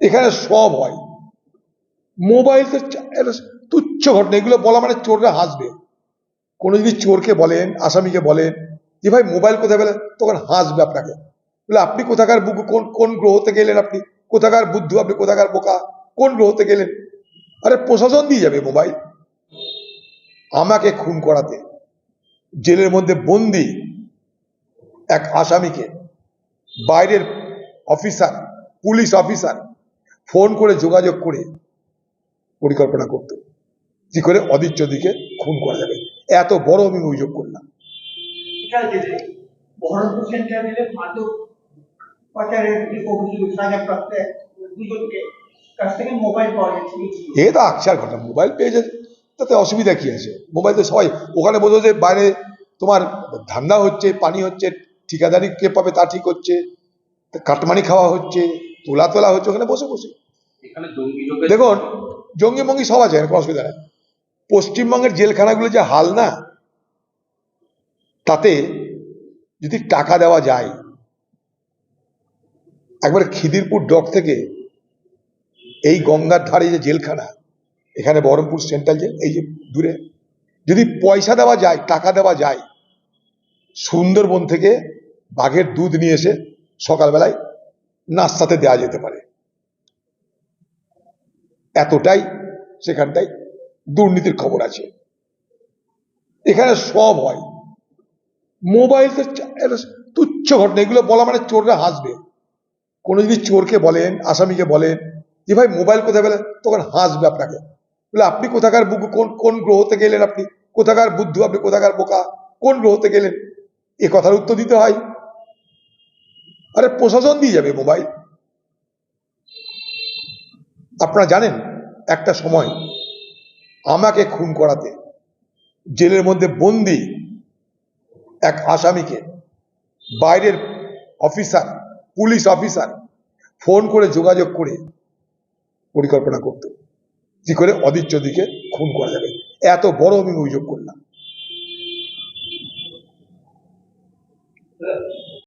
এখানে সব হয়। মোবাইল তো তুচ্ছ ঘটনা, এগুলো বলা মানে চোররা হাসবে। কোনো যদি চোরকে বলেন, আসামিকে বলেন, যে ভাই মোবাইল কোথায় পেলেন তখন হাসবে আপনাকে। বলে, আপনি কোথাকার বুক, কোন কোন গ্রহতে গেলেন আপনি? কোথাকার বুদ্ধু, আপনি কোথাকার বোকা? কোন গ্রহতে গেলেন আরে প্রশাসন দিয়ে যাবে মোবাইল। আমাকে খুন করাতে। জেলের মধ্যে বন্দি এক আসামিকে। বাইরের অফিসার, পুলিশ অফিসার ফোন করে যোগাযোগ করে পরিকল্পনা করত। কি করে? অদিত চৌধুরীকে খুন করা যাবে। এত বড় আমি অভিযোগ করলাম। এ তো আকসার ঘটনা। মোবাইল পেয়ে যায় তাতে অসুবিধা কি আছে? মোবাইল তো সবাই ওখানে বোঝো যে বাইরে তোমার ধান্দা হচ্ছে পানি হচ্ছে ঠিকাদারি কে পাবে তা ঠিক হচ্ছে কাটমানি খাওয়া হচ্ছে তোলা তোলা হচ্ছে ওখানে বসে বসে। দেখুন, জঙ্গি মঙ্গি সব আছে, কোনো অসুবিধা নেই। পশ্চিমবঙ্গের জেলখানাগুলো যে হাল না, তাতে যদি টাকা দেওয়া যায়, একবার খিদিরপুর ডক থেকে এই গঙ্গার ধারে যে জেলখানা, এখানে বহরমপুর সেন্ট্রাল জেল, এই যে দূরে, যদি পয়সা দেওয়া যায়, টাকা দেওয়া যায়, সুন্দরবন থেকে বাঘের দুধ নিয়ে এসে সকালবেলায় নাস্তাতে দেওয়া যেতে পারে। এতটাই সেখানটাই দুর্নীতির খবর আছে। এখানে সব হয়। মোবাইল তুচ্ছ ঘটনা, এগুলো বলা মানে চোররা হাসবে। কোনো যদি চোরকে বলেন, আসামিকে বলেন, যে ভাই মোবাইল কোথায় পেলেন তখন হাসবে আপনাকে। বলে, আপনি কোথাকার বুক, কোন কোন গ্রহতে গেলেন আপনি? কোথাকার বুদ্ধ, আপনি কোথাকার বোকা? কোন গ্রহতে গেলেন? এ কথার উত্তর দিতে হয়। আরে প্রশাসন দিয়ে যাবে মোবাইল। আপনারা জানেন, একটা সময় আমাকে খুন করাতে, জেলের মধ্যে বন্দি এক আসামিকে বাইরের অফিসার, পুলিশ অফিসার ফোন করে যোগাযোগ করে পরিকল্পনা করত। কি করে? অদিত চৌধুরীকে খুন করা যাবে। এত বড় আমি অভিযোগ করলাম।